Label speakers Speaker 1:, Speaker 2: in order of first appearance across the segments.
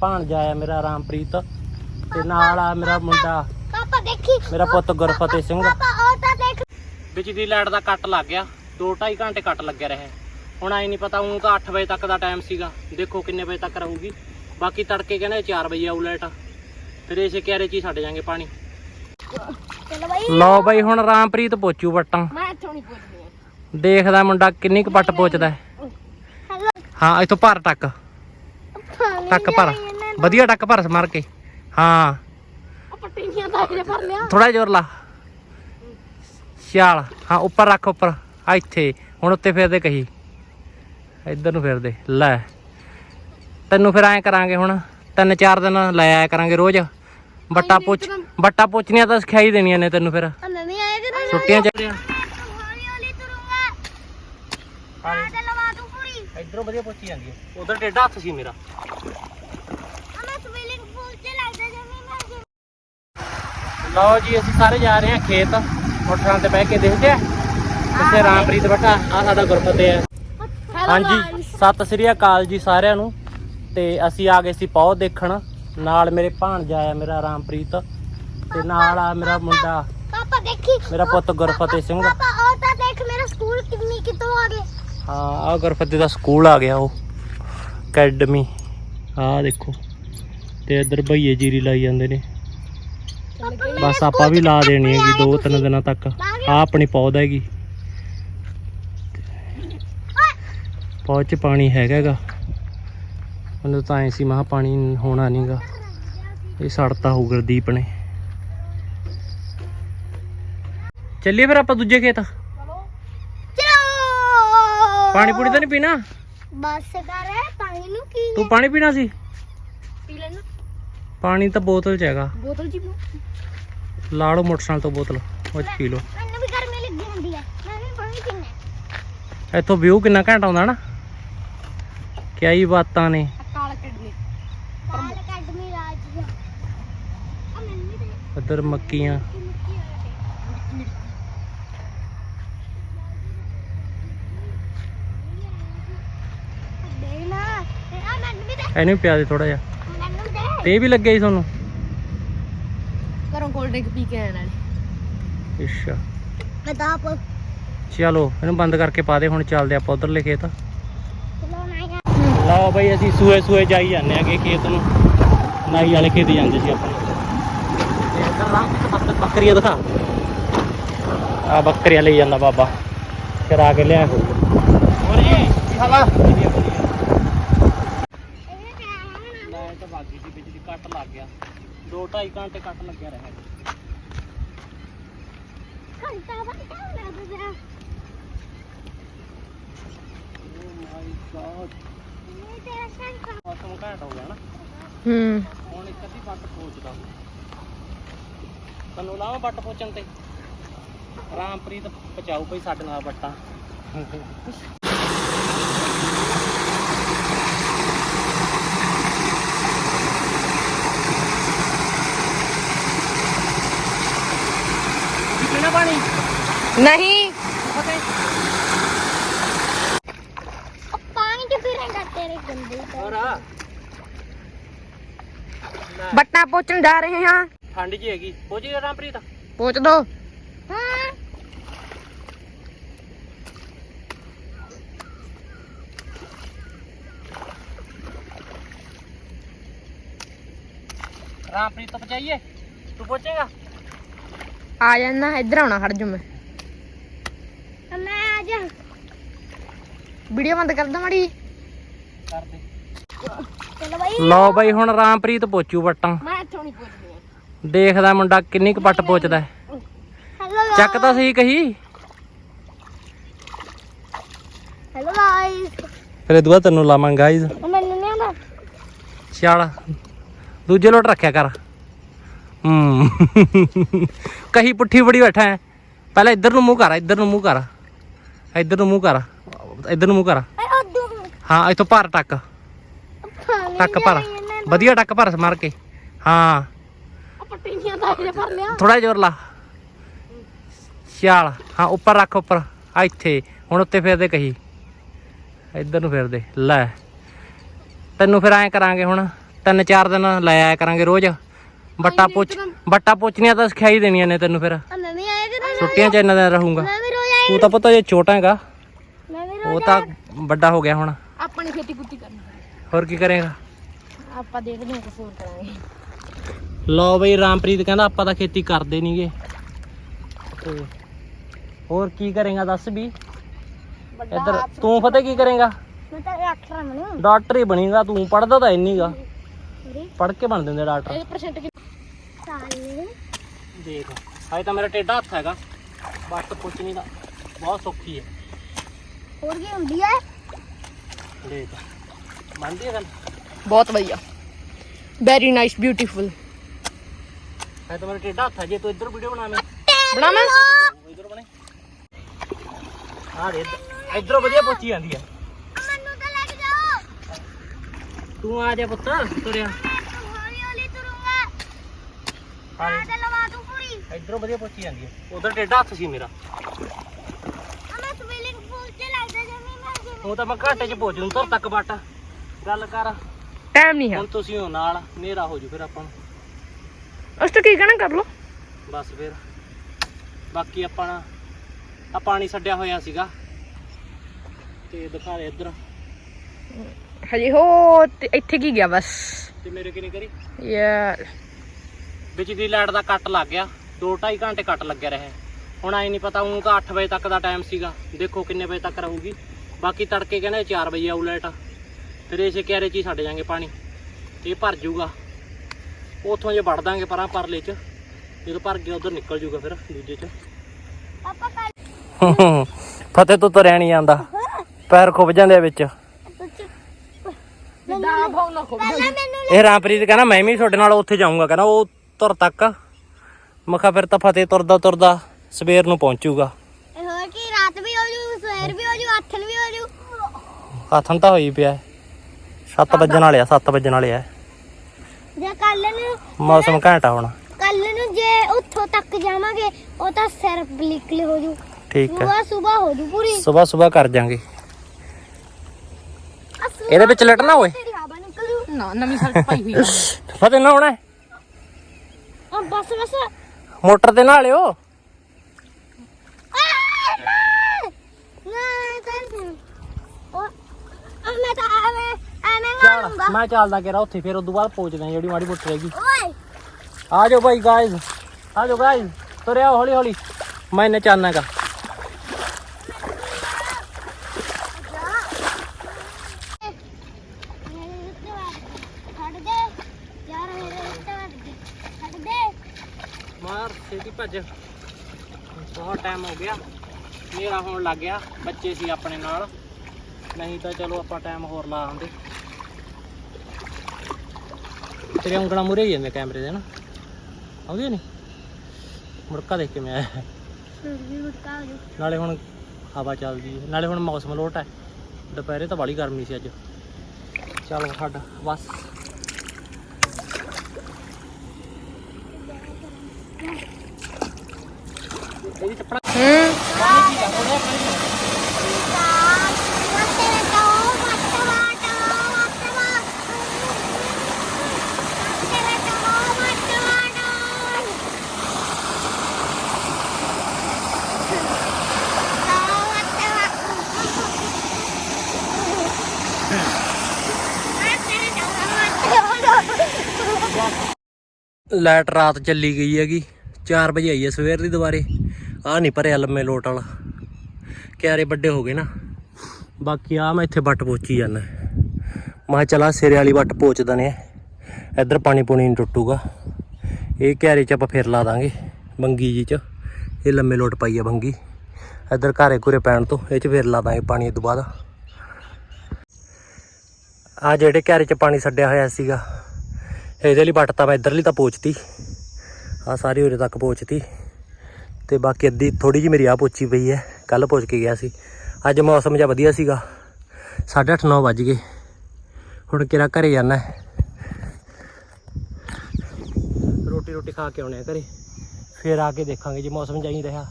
Speaker 1: ਭਾਣਜਾ ਆ ਮੇਰਾ ਰਾਮਪ੍ਰੀਤ ਤੇ ਨਾਲ ਆ ਮੇਰਾ ਮੁੰਡਾ।
Speaker 2: ਪਾਪਾ ਦੇਖੀ।
Speaker 1: ਮੇਰਾ ਪੁੱਤ ਗੁਰਫਤਿਹ ਸਿੰਘ।
Speaker 2: ਪਾਪਾ ਉਹ ਤਾਂ ਦੇਖ।
Speaker 1: ਬਿਜਲੀ ਲਾਈਟ ਦਾ ਕੱਟ ਲੱਗ ਗਿਆ। 2.5 ਘੰਟੇ ਕੱਟ ਲੱਗਿਆ ਰਿਹਾ। ਹੁਣ ਆਈ ਨਹੀਂ ਪਤਾ ਉਹ ਤਾਂ 8 ਵਜੇ ਤੱਕ ਦਾ ਟਾਈਮ ਸੀਗਾ। ਦੇਖੋ ਕਿੰਨੇ ਵਜੇ ਤੱਕ ਰਹੂਗੀ। ਬਾਕੀ ਤੜਕੇ ਕਹਿੰਦੇ 4 ਵਜੇ ਆਊ ਲਾਈਟ। ਫਿਰ ਇਸੇ ਕਿਆਰੇ ਚ ਹੀ ਛੱਡ ਜਾਾਂਗੇ ਪਾਣੀ।
Speaker 2: ਚਲੋ ਬਾਈ।
Speaker 1: ਲਓ ਬਾਈ ਹੁਣ ਰਾਮਪ੍ਰੀਤ ਪੋਚੂ ਵੱਟਾਂ।
Speaker 2: ਮੈਂ ਇੱਥੋਂ ਨਹੀਂ ਪੁੱਛਦੀ।
Speaker 1: ਦੇਖਦਾ ਮੁੰਡਾ ਕਿੰਨੀ ਕੁ ਪੱਟ ਪੋਚਦਾ। ਹਾਂ ਇੱਥੋਂ ਭਰ ਟੱਕ ਟੱਕ ਭਰ। ਵਧੀਆ ਟੱਕ ਭਰ ਮਾਰ ਕੇ। ਹਾਂ।
Speaker 2: ਉਹ ਪੱਟੀਆਂ ਦਾ ਇਹ ਭਰ ਲਿਆ।
Speaker 1: ਥੋੜਾ ਜ਼ੋਰ ਲਾ। ਛਾਲ ਹਾਂ ਉੱਪਰ ਰੱਖ ਉੱਪਰ। ਆ ਇੱਥੇ। ਹੁਣ ਉੱਤੇ ਫੇਰਦੇ ਕਹੀ। ਇੱਧਰ ਨੂੰ ਫੇਰਦੇ। ਲੈ। ਤੈਨੂੰ ਫਿਰ ਐਂ ਕਰਾਂਗੇ ਹੁਣ। ਤਿੰਨ ਚਾਰ ਦਿਨ ਲੈ ਆਇਆ ਕਰਾਂਗੇ ਰੋਜ਼। ਬੱਟਾ ਪੁੱਛ ਬੱਟਾ ਪੁੱਛਣੀਆਂ ਤਾਂ ਸਿਖਾਈ ਦੇਣੀਆਂ ਨੇ ਤੈਨੂੰ ਫਿਰ। ਛੁੱਟੀਆਂ ਚੱਲ ਰਹੀਆਂ।
Speaker 2: ਹੌਲੀ ਹੌਲੀ ਤੁਰੂੰਗਾ।
Speaker 1: ਇੱਧਰੋਂ ਵਧੀਆ ਪੁੱਛੀ ਜਾਂਦੀ ਹੈ। ਉਧਰ ਟੇਡਾ ਹੱਥ ਸੀ ਮੇਰਾ।
Speaker 2: ਆ ਮੈਂ ਸਵਿਲਿੰਗ ਪੂਲ 'ਚ ਲੱਗਦਾ ਜਿਵੇਂ ਮੈਂ
Speaker 1: ਲਓ ਜੀ ਅਸੀਂ ਸਾਰੇ ਜਾ ਰਹੇ ਹਾਂ ਖੇਤ। ਮੋਟਰਾਂ ਤੇ ਬਹਿ ਕੇ ਦੇਖਦੇ ਆ ਇੱਥੇ ਰਾਮਪ੍ਰੀਤ ਬੈਠਾ ਆ ਸਾਡਾ ਗੁਰਫਤਿਹ ਹੈ। ਹਾਂਜੀ ਸਤਿ ਸ੍ਰੀ ਅਕਾਲ ਜੀ ਸਾਰਿਆਂ ਨੂੰ। ਤੇ ਅਸੀਂ ਆ ਗਏ ਸੀ ਪੌਦ ਦੇਖਣ। ਨਾਲ ਮੇਰੇ ਭਾਣਜਾ ਆ ਮੇਰਾ ਰਾਮਪ੍ਰੀਤ। ਤੇ ਨਾਲ ਆ ਮੇਰਾ ਮੁੰਡਾ।
Speaker 2: ਪਾਪਾ ਦੇਖੀ।
Speaker 1: ਮੇਰਾ ਪੁੱਤ ਗੁਰਫਤਿਹ ਸਿੰਘ
Speaker 2: ਪਾਪਾ ਉਹ ਤਾਂ ਦੇਖ ਮੇਰਾ ਸਕੂਲ ਕਿੰਨੀ ਕਿਤੋਂ ਆ ਗਏ
Speaker 1: ਹਾਂ ਆ ਗੁਰਫਤਿਹ ਦਾ ਸਕੂਲ ਆ ਗਿਆ ਉਹ। ਅਕੈਡਮੀ। ਆਹ ਦੇਖੋ, ਤੇ ਇੱਧਰ ਭਈਏ ਜੀਰੀ ਲਾਈ ਜਾਂਦੇ ਨੇ। ਬਸ ਆਪਾਂ ਵੀ ਲਾ ਦੇਣੀ ਹੈਗੀ ਦੋ ਤਿੰਨ ਦਿਨਾਂ ਤੱਕ। ਆ ਆਪਣੀ ਪੌਦ ਹੈਗੀ। ਪੌਦ ਚ ਪਾਣੀ ਹੈਗਾਗਾ ਉਹਨੂੰ ਤਾਂ ਐ ਸੀ ਮਹਾ ਪਾਣੀ ਹੋਣਾ ਨਹੀਂਗਾ ਇਹ ਸੜਤਾ ਹੋ ਗੁਰਦੀਪ ਨੇ। ਚੱਲੀਏ ਫਿਰ ਆਪਾਂ ਦੂਜੇ ਖੇਤ।
Speaker 2: ਚਲੋ
Speaker 1: ਪਾਣੀ ਪੂਣੀ ਤਾਂ ਨਹੀਂ ਪੀਣਾ?
Speaker 2: ਬਸ ਕਰ ਪਾਣੀ ਨੂੰ ਕੀ
Speaker 1: ਤੂੰ ਪਾਣੀ ਪੀਣਾ ਸੀ?
Speaker 2: ਪੀ ਲੈਣਾ।
Speaker 1: ਪਾਣੀ ਤਾਂ ਬੋਤਲ ਚ ਹੈਗਾ।
Speaker 2: ਬੋਤਲ ਜੀ ਪੀ
Speaker 1: ਲਾ ਲਓ ਮੋਟਰਸਾਈਕਲ ਤੋਂ ਬੋਤਲ। ਉਹ ਚ ਪੀ ਲਓ।
Speaker 2: ਮੈਨੂੰ ਵੀ ਗਰਮੀ ਲੱਗੀ ਹੁੰਦੀ ਹੈ। ਮੈਂ ਵੀ ਪਾਣੀ ਪੀਣਾ
Speaker 1: ਇੱਥੋਂ ਵਿਊ ਕਿੰਨਾ ਘੈਂਟ ਆਉਂਦਾ ਨਾ। ਕਿਆ ਹੀ ਬਾਤਾਂ ਨੇ।
Speaker 2: ਕਾਲ ਕੱਢਣੀ ਕਾਲ ਅਕੈਡਮੀ ਰਾਜ ਆ ਮੈਨੂੰ ਵੀ ਦੇ।
Speaker 1: ਇੱਧਰ ਮੱਕੀਆਂ
Speaker 2: ਦੇ ਨਾ ਤੇ ਆ ਮੈਨੂੰ ਵੀ ਦੇ
Speaker 1: ਇਹਨੂੰ ਵੀ ਪਿਆ ਦੇ ਥੋੜਾ ਜਿਹਾ।
Speaker 2: ਮੈਨੂੰ ਦੇ।
Speaker 1: ਤੇ ਇਹ ਵੀ ਲੱਗਿਆ ਸੀ ਤੁਹਾਨੂੰ?
Speaker 2: ਘਰੋਂ ਕੋਲਡ ਡਰਿੰਕ ਪੀ ਕੇ ਆਇਆ ਨਾਲੇ।
Speaker 1: ਅੱਛਾ।
Speaker 2: ਕਿਤਾਬ
Speaker 1: ਚਲੋ ਇਹਨੂੰ ਬੰਦ ਕਰਕੇ ਪਾ ਦੇ ਹੁਣ ਚੱਲਦੇ ਆਪਾਂ ਉਧਰਲੇ ਖੇਤ। ਲਓ ਬਈ ਅਸੀਂ ਸੂਏ ਸੂਏ ਜਾਈ ਜਾਂਦੇ ਆਗੇ ਖੇਤ ਨੂੰ। ਨਾਈ ਵਾਲੇ ਖੇਤ ਜਾਂਦੇ ਸੀ ਆਪਾਂ। ਬੱਕਰੀਆਂ ਦਿਖਾ। ਆ ਬੱਕਰੀਆਂ ਲਈ ਜਾਂਦਾ ਬਾਬਾ। ਚਰਾ ਕੇ ਲਿਆ ਹੋਰ ਜੀ ਕੀ ਹਾਲ ਆ
Speaker 2: ਇਹ ਕਿਆ ਹੈ
Speaker 1: ਲਾਈਟ ਵਾਗੀ ਦੀ ਬਿਜਲੀ ਕੱਟ ਲੱਗ ਗਿਆ 2.5 ਘੰਟੇ ਕੱਟ ਲੱਗਿਆ ਰਿਹਾ
Speaker 2: ਘੰਟਾ ਘੰਟਾ ਲੱਗ ਗਿਆ
Speaker 1: ਓ ਮਾਈ ਗॉड
Speaker 2: ਇਹ ਤੇਰਾ ਸੰਖਾ
Speaker 1: ਮੌਸਮ ਘੈਂਟ ਹੋ ਗਿਆ ਨਾ।
Speaker 2: ਹੂੰ।
Speaker 1: ਹੁਣ ਇੱਕ ਅੱਧੀ ਵੱਟ ਪੋਚਦਾ। ਤੈਨੂੰ ਲਾਵਾਂ ਵੱਟ ਪੋਚਣ ਤੇ? ਰਾਮਪ੍ਰੀਤ ਬਚਾਊ ਭਈ ਸਾਡੇ ਨਾਲ ਵੱਟਾਂ ਪੀਣਾ ਪਾਣੀ
Speaker 3: ਨਹੀਂ।
Speaker 2: ਪਾਣੀ ਚ ਫਿਰੇਂਗਾ ਤੇਰੇ ਗੰਦੇ
Speaker 1: ਹੋਰ ਆ।
Speaker 3: ਬੱਟਾ ਪੋਚਣ ਜਾ ਰਹੇ ਹਾਂ।
Speaker 1: ਠੰਡ ਜੀ ਹੈਗੀ। ਪੋਚੀ ਰਾਮਪ੍ਰੀਤ?
Speaker 3: ਪੋਚ ਦੋ।
Speaker 2: ਹਾਂ।
Speaker 1: ਰਾਮਪ੍ਰੀਤ ਤੋਂ ਬਚਾਈਏ ਤੂੰ ਪੋਚੇਗਾ
Speaker 3: ਆ ਜਾਣਾ ਇੱਧਰ ਆਉਣਾ ਖੜ ਜੂ ਮੈਂ।
Speaker 2: ਜਾ।
Speaker 3: ਵੀਡੀਓ ਬੰਦ ਕਰ ਦਾਂ ਮਾੜੀ।
Speaker 1: ਕਰ ਦੇ
Speaker 2: ਚਲੋ ਬਾਈ।
Speaker 1: ਲਓ ਬਾਈ ਹੁਣ ਰਾਮਪ੍ਰੀਤ ਪੋਚੂ ਵੱਟਾਂ।
Speaker 2: ਮੈਂ ਇੱਥੋਂ ਨਹੀਂ ਪੁੱਛਦੀ।
Speaker 1: ਦੇਖਦਾ ਮੁੰਡਾ ਕਿੰਨੀ ਕੁ ਪੱਟ ਪੋਚਦਾ। ਹੈ।
Speaker 2: ਹੈਲੋ
Speaker 1: ਚੱਕ ਤਾਂ ਸਹੀ ਕਹੀ।
Speaker 2: ਹੈਲੋ ਗਾਇਸ
Speaker 1: ਫਿਰ ਇਹ ਦੁਆ ਤੈਨੂੰ ਲਾਵਾਂ ਗਾਈਜ਼
Speaker 2: ਮੈਨੂੰ ਨਹੀਂ ਆਉਂਦਾ।
Speaker 1: ਚੱਲ ਦੂਜੇ ਲੋਟ ਰੱਖਿਆ ਕਰ। ਹੂੰ। ਕਹੀ ਪੁੱਠੀ ਬੜੀ ਬੈਠਾ ਹੈ। ਪਹਿਲਾਂ ਇੱਧਰ ਨੂੰ ਮੂੰਹ ਕਰ ਇੱਧਰ ਨੂੰ ਮੂੰਹ ਕਰ। ਇੱਧਰ ਨੂੰ ਮੂੰਹ ਕਰ। ਇੱਧਰ ਨੂੰ ਮੂੰਹ ਕਰ। ਹਾਂ ਇੱਥੋਂ ਭਰ ਟੱਕ। ਟੱਕ ਭਰ। ਵਧੀਆ ਟੱਕ ਭਰ ਮਾਰ ਕੇ। ਹਾਂ। ਥੋੜਾ ਜ਼ੋਰ ਲਾ। ਛਾਲ ਹਾਂ ਉੱਪਰ ਰੱਖ ਉੱਪਰ। ਆ ਇੱਥੇ। ਹੁਣ ਉੱਤੇ ਫੇਰਦੇ ਕਹੀ। ਇੱਧਰ ਨੂੰ ਫੇਰਦੇ। ਲੈ। ਤੈਨੂੰ ਫਿਰ ਐਂ ਕਰਾਂਗੇ ਹੁਣ। ਤਿੰਨ ਚਾਰ ਦਿਨ ਲੈ ਆਇਆ ਕਰਾਂਗੇ ਰੋਜ਼। ਬੱਟਾ ਪੁੱਛ ਬੱਟਾ ਪੁੱਛਣੀਆਂ ਤਾਂ ਸਿਖਾਈ ਦੇਣੀਆਂ ਨੇ ਤੈਨੂੰ ਫਿਰ। ਛੁੱਟੀਆਂ ਚ ਇੰਨਾ ਦਿਨ ਰਹੂੰਗਾ। ਤੂੰ ਤਾਂ ਪਤਾ ਜੇ ਛੋਟਾ ਹੈਗਾ।
Speaker 2: ਮੈਂ ਵੀ
Speaker 1: ਉਹ ਤਾਂ ਵੱਡਾ ਹੋ ਗਿਆ ਹੁਣ।
Speaker 3: ਆਪਣੀ ਖੇਤੀ ਕੁੱਤੀ ਕਰਨੀ।
Speaker 1: ਹੋਰ ਕੀ ਕਰੇਗਾ?
Speaker 3: ਆਪਾਂ ਦੇਖਦੇ ਹਾਂ ਕੁਝ ਹੋਰ ਕਰਾਂਗੇ।
Speaker 1: ਲਓ ਬਈ ਰਾਮਪ੍ਰੀਤ ਕਹਿੰਦਾ ਆਪਾਂ ਤਾਂ ਖੇਤੀ ਕਰਦੇ ਨਹੀਂਗੇ। ਤੇ ਹੋਰ ਕੀ ਕਰੇਗਾ ਦੱਸ ਵੀ। ਇੱਧਰ ਤੂੰ ਫਤਿਹ ਕੀ ਕਰੇਗਾ?
Speaker 2: ਮੈਂ ਤਾਂ ਡਾਕਟਰ ਬਣੂ।
Speaker 1: ਡਾਕਟਰ ਹੀ ਬਣੇਗਾ ਤੂੰ ਪੜਦਾ ਤਾਂ ਇੰਨੀਗਾ। ਪੜ ਕੇ ਬਣ ਦਿੰਦੇ ਡਾਕਟਰ।
Speaker 3: ਇਹ
Speaker 2: ਸਾਲੇ
Speaker 1: ਦੇਖ ਹਾਏ ਤਾਂ ਮੇਰਾ ਟੇਡਾ ਹੱਥ ਹੈਗਾ। ਬੱਟ ਪੁੱਛਣੀ ਦਾ ਬਹੁਤ ਸੌਖੀ ਹੈ।
Speaker 2: ਹੋਰ ਕੀ ਹੁੰਦੀ ਹੈ?
Speaker 1: ਦੇਖ ਮੰਨਦੀ ਹੈ ਗੱਲ?
Speaker 3: ਬਹੁਤ ਵਧੀਆ। ਵੈਰੀ ਨਾਈਸ ਬਿਊਟੀਫੁਲ
Speaker 1: ਹਾਏ ਤਾਂ ਮੇਰਾ ਟੇਡਾ ਹੱਥ ਹੈ ਜੇ ਤੂੰ ਇੱਧਰ ਵੀਡੀਓ ਬਣਾਵੇਂ।
Speaker 3: ਬਣਾਵਾਂ?
Speaker 1: ਇੱਧਰ ਬਣੇ। ਦੇ ਇੱਧਰੋਂ ਵਧੀਆ ਪੁੱਛੀ ਜਾਂਦੀ ਹੈ।
Speaker 2: ਮੈਨੂੰ ਤਾਂ ਲੈ ਕੇ ਜਾਓ
Speaker 1: ਤੂੰ ਆ ਜਾ ਪੁੱਤ ਤੁਰਿਆ।
Speaker 2: ਹੌਲੀ ਹੌਲੀ ਤੁਰੂੰਗਾ
Speaker 1: ਆ
Speaker 2: ਮੈਂ ਤਾਂ ਲਵਾ ਦੂੰ ਪੂਰੀ।
Speaker 1: ਇੱਧਰੋਂ ਵਧੀਆ ਪੁੱਛੀ ਜਾਂਦੀ ਹੈ। ਉਧਰ ਟੇਡਾ ਹੱਥ ਸੀ ਮੇਰਾ
Speaker 2: ਆ ਮੈਂ ਸਵੀਲਿੰਗ ਪੂਲ 'ਚ ਲੱਗਦਾ ਜਿਵੇਂ ਮੈਂ ਜਿਵੇਂ
Speaker 1: ਉਹ ਤਾਂ ਮੈਂ ਘੰਟੇ ਚ ਪਹੁੰਚ ਤੁਰ ਤੱਕ ਬੱਟ ਗੱਲ ਕਰ।
Speaker 3: ਟਾਈਮ ਨਹੀਂ ਹੈ
Speaker 1: ਹੁਣ ਤੁਸੀਂ ਹੋ ਨਾਲ ਹਨੇਰਾ ਹੋ ਜੂ ਫਿਰ ਆਪਾਂ ਨੂੰ।
Speaker 3: ਉਸ ਤੋਂ ਕੀ ਕਹਿਣਾ ਕਰ ਲੋ
Speaker 1: ਬਸ ਫਿਰ। ਬਾਕੀ ਆਪਾਂ ਨਾ ਆ ਪਾਣੀ ਛੱਡਿਆ ਹੋਇਆ ਸੀਗਾ। ਤੇ ਦਿਖਾ ਦੇ ਇੱਧਰ।
Speaker 3: ਹਜੇ ਹੋ ਤੇ ਇੱਥੇ ਕੀ ਗਿਆ ਬਸ।
Speaker 1: ਤੇ ਮੇਰੇ ਕਿਨੇ ਕਰੀ?
Speaker 3: ਯਾਰ।
Speaker 1: ਵਿੱਚ ਦੀ ਲਾਈਟ ਦਾ ਕੱਟ ਲੱਗ ਗਿਆ। 2.5 ਘੰਟੇ ਕੱਟ ਲੱਗਿਆ ਰਿਹਾ। ਹੁਣ ਆਈ ਨਹੀਂ ਪਤਾ ਉਹ ਤਾਂ 8 ਵਜੇ ਤੱਕ ਦਾ ਟਾਈਮ ਸੀਗਾ। ਦੇਖੋ ਕਿੰਨੇ ਵਜੇ ਤੱਕ ਰਹੂਗੀ। ਬਾਕੀ ਤੜਕੇ ਕਹਿੰਦੇ 4 ਵਜੇ ਆਊ ਲਾਈਟ। ਫਿਰ ਇਸੇ ਕਿਆਰੇ ਚ ਹੀ ਛੱਡ ਜਾਾਂਗੇ ਪਾਣੀ। ਇਹ ਭਰ ਜਾਊਗਾ ਉਥੋਂ ਜੇ ਵੜ ਦਾਂਗੇ ਪਰਾਂ ਪਰਲੇ ਚ ਜਦੋਂ ਭਰ ਗਿਆ ਉਧਰ ਨਿਕਲ ਜਾਊਗਾ ਫਿਰ ਦੂਜੇ ਚ। ਫਤਿਹ ਤੋਂ ਤੁਰਿਆ ਨਹੀਂ ਜਾਂਦਾ। ਪੈਰ ਖੁੱਭ ਜਾਂਦੇ ਆ ਵਿੱਚ।
Speaker 3: ਖੋਬ
Speaker 1: ਇਹ ਰਾਮਪ੍ਰੀਤ ਕਹਿੰਦਾ ਮੈਂ ਵੀ ਤੁਹਾਡੇ ਨਾਲ ਉੱਥੇ ਜਾਊਂਗਾ। ਕਹਿੰਦਾ ਉਹ ਤੁਰ ਤੱਕ। ਮੈਂ ਕਿਹਾ ਫਿਰ ਤਾਂ ਫਤਿਹ ਤੁਰਦਾ ਤੁਰਦਾ ਸਵੇਰ ਨੂੰ ਪਹੁੰਚੂਗਾ
Speaker 2: ਇਹ ਹੋਰ ਕੀ ਰਾਤ ਵੀ ਹੋ ਜੂ ਸਵੇਰ ਵੀ ਹੋ ਜੂ
Speaker 1: ਹੱਥਨ ਤਾਂ ਹੋਈ ਪਿਆ। 7 ਵੱਜਣ ਵਾਲੇ ਆ 7 ਵੱਜਣ ਵਾਲੇ ਆ।
Speaker 2: ਜੇ ਕੱਲ ਨੂੰ
Speaker 1: ਮੌਸਮ ਘੈਂਟਾ ਹੁਣ।
Speaker 2: ਕੱਲ ਨੂੰ ਜੇ ਉੱਥੋਂ ਤੱਕ ਜਾਵਾਂਗੇ ਉਹ ਤਾਂ ਸਿਰ ਬਲਿਕਲ ਹੋ ਜੂ
Speaker 1: ਠੀਕ ਹੈ
Speaker 2: ਸਵੇਰ ਸਵੇਰ ਹੋ ਜੂ ਪੂਰੀ।
Speaker 1: ਸਵੇਰ ਸਵੇਰ ਕਰ ਜਾਾਂਗੇ। ਇਹਦੇ ਵਿੱਚ ਲਟਣਾ ਓਏ।
Speaker 2: ਤੇਰੀ ਹਵਾ ਨਿਕਲ। ਜੂ
Speaker 3: ਨਾ ਨਵੀਂ ਸੜਕ ਪਾਈ ਹੋਈ ਆ।
Speaker 1: ਫਤਿਹ ਨਾ ਹੋਣਾ
Speaker 2: ਆ ਬਸ ਬਸ।
Speaker 1: ਮੋਟਰ ਤੇ ਨਾ ਲਿਓ
Speaker 2: ਆ ਨਾ ਨਾ ਕਰ ਉਹ ਮੈਂ ਤਾਂ ਐਵੇਂ ਐਵੇਂ
Speaker 1: ਚੱਲ
Speaker 2: ਮਾਰੂੰਗਾ।
Speaker 1: ਮੈਂ ਚੱਲਦਾ ਕਿਰਾ ਉੱਥੇ ਫਿਰ ਉਦੋਂ ਬਾਅਦ ਪਹੁੰਚਦੇ ਆ ਜਿਹੜੀ ਮਾੜੀ ਮੋਟੀ ਰਹੇਗੀ
Speaker 2: ਓਏ।
Speaker 1: ਆ ਜਾਓ ਭਾਈ ਗਾਇਜ਼ ਆ ਜਾਓ ਗਾਇਜ਼ ਤੁਰਿਆ ਹੌਲੀ ਹੌਲੀ। ਮੈਂ ਇਹਨੇ ਚਾਹਨਾਗਾ
Speaker 2: ਮੇਰੇ ਗਈ
Speaker 1: ਛੇਤੀ ਭੱਜ। ਬਹੁਤ ਟਾਈਮ ਹੋ ਗਿਆ। ਹਨੇਰਾ ਹੋਣ ਲੱਗ ਗਿਆ। ਬੱਚੇ ਸੀ ਆਪਣੇ ਨਾਲ। ਨਹੀਂ ਤਾਂ ਚਲੋ ਆਪਾਂ ਟਾਈਮ ਹੋਰ ਲਾ ਆਂਦੇ ਤੇਰੇ ਉਂਗਲਾਂ ਮੂਰੇ ਹੀ ਜਾਂਦੇ ਕੈਮਰੇ ਦੇ ਨਾ। ਆਉਂਦੀ ਨਹੀਂ? ਮੁੜਕਾ ਦੇਖ ਕੇ ਮੈਂ ਆਇਆ। ਨਾਲੇ ਹੁਣ ਹਵਾ ਚੱਲਦੀ ਹੈ ਨਾਲੇ ਹੁਣ ਮੌਸਮ ਲੋਟ ਹੈ ਦੁਪਹਿਰੇ ਤਾਂ ਬਾਲੀ ਗਰਮੀ ਸੀ ਅੱਜ। ਚੱਲ ਸਾਡਾ ਬਸ। ਇਹਦੀ ਚੱਪੜਾ
Speaker 3: ਹੂੰ?
Speaker 1: ਲਾਈਟ ਰਾਤ ਚੱਲੀ ਗਈ ਹੈਗੀ। 4 ਵਜੇ ਆਈ ਹੈ ਸਵੇਰ ਦੀ ਦੁਬਾਰੇ। ਆ ਨਹੀਂ ਭਰਿਆ ਲੰਮੇ ਲੋਟ ਵਾਲਾ। ਕਿਆਰੇ ਵੱਡੇ ਹੋ ਗਏ ਨਾ। ਬਾਕੀ ਆ ਮੈਂ ਇੱਥੇ ਵੱਟ ਪੋਚੀ ਜਾਂਦਾ। ਮੈਂ ਕਿਹਾ ਚਲਾ ਸਿਰੇ ਵਾਲੀ ਵੱਟ ਪੋਚ ਦਨੇ ਇੱਧਰ ਪਾਣੀ ਪੂਣੀ ਨਹੀਂ ਟੁੱਟੂਗਾ। ਇਹ ਕਿਆਰੇ ਚ ਆਪਾਂ ਫਿਰ ਲਾ ਦਾਂਗੇ। ਬੰਗੀ ਜੀ ਚ। ਇਹ ਲੰਮੇ ਲੋਟ ਪਾਈ ਆ ਬੰਗੀ। ਇੱਧਰ ਘਾਰੇ ਘੁਰੇ ਪੈਣ ਤੋਂ ਇਹ ਚ ਫਿਰ ਲਾ ਦਾਂਗੇ ਪਾਣੀ ਇਹ ਤੋਂ ਬਾਅਦ। ਆ ਜਿਹੜੇ ਕਿਆਰੇ ਚ ਪਾਣੀ ਛੱਡਿਆ ਹੋਇਆ ਸੀਗਾ। ਇਹਦੇ ਲਈ ਵੱਟ ਤਾਂ ਮੈਂ ਇੱਧਰਲੀ ਤਾਂ ਪੋਚਤੀ। ਆ ਸਾਰੀ ਉਰੇ ਤੱਕ ਪੋਚਤੀ। ਤੇ ਬਾਕੀ ਅੱਧੀ ਥੋੜੀ ਜਿਹੀ ਮੇਰੀ ਆ ਪੋਚੀ ਪਈ ਹੈ। ਕੱਲ ਪੋਚ ਕੇ ਗਿਆ ਸੀ। ਅੱਜ ਮੌਸਮ ਜਿਹਾ ਵਧੀਆ ਸੀਗਾ। 8:30 9 ਵੱਜ ਗਏ। ਹੁਣ ਕਿਰਾ ਘਰੇ ਜਾਣਾ ਰੋਟੀ ਰੋਟੀ ਖਾ ਕੇ ਆਉਣੇ ਆ ਘਰੇ। ਫਿਰ ਆ ਕੇ ਦੇਖਾਂਗੇ ਜੇ ਮੌਸਮ ਜਾਈ ਰਿਹਾ।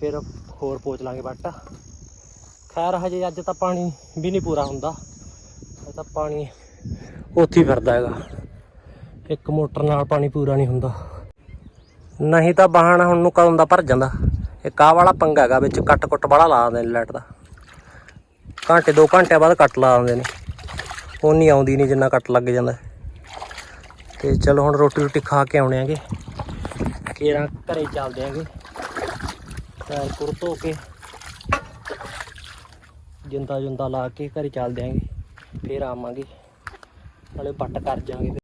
Speaker 1: ਫਿਰ ਹੋਰ ਪੋਚ ਲਾਂਗੇ ਵੱਟ। ਖੈਰ, ਹਜੇ ਅੱਜ ਤਾਂ ਪਾਣੀ ਵੀ ਨਹੀਂ ਪੂਰਾ ਹੁੰਦਾ। ਤਾਂ ਪਾਣੀ ਉੱਥੇ ਹੀ ਫਿਰਦਾ ਹੈਗਾ। ਇੱਕ ਮੋਟਰ ਨਾਲ ਪਾਣੀ ਪੂਰਾ ਨਹੀਂ ਹੁੰਦਾ। ਨਹੀਂ ਤਾਂ ਬਾਹਣ ਹੁਣ ਨੂੰ ਕਦੋਂ ਦਾ ਭਰ ਜਾਂਦਾ। ਇਹ ਕਾਹ ਵਾਲਾ ਪੰਗਾ ਹੈਗਾ ਵਿੱਚ ਕੱਟ ਕੁੱਟ ਵਾਲਾ ਲਾ ਦਿੰਦੇ ਨੇ ਲਾਈਟ ਦਾ। ਘੰਟੇ 2 ਘੰਟਿਆਂ ਬਾਅਦ ਕੱਟ ਲਾ ਦਿੰਦੇ ਨੇ। ਉਨੀ ਆਉਂਦੀ ਨਹੀਂ ਜਿੰਨਾ ਕੱਟ ਲੱਗ ਜਾਂਦਾ। ਤੇ ਚਲੋ ਹੁਣ ਰੋਟੀ ਰੋਟੀ ਖਾ ਕੇ ਆਉਣੇ ਆਂਗੇ ਕੇਰਾਂ ਘਰੇ ਚੱਲਦੇ ਆਂਗੇ ਪੈਰ ਪੁਰ ਧੋ ਕੇ ਜਿੰਦਾ ਜੁੰਦਾ ਲਾ ਕੇ ਘਰੇ ਚੱਲਦੇ ਆਂਗੇ ਫੇਰ ਆਵਾਂਗੇ। ਨਾਲੇ ਪੱਟ ਕਰ ਜਾਾਂਗੇ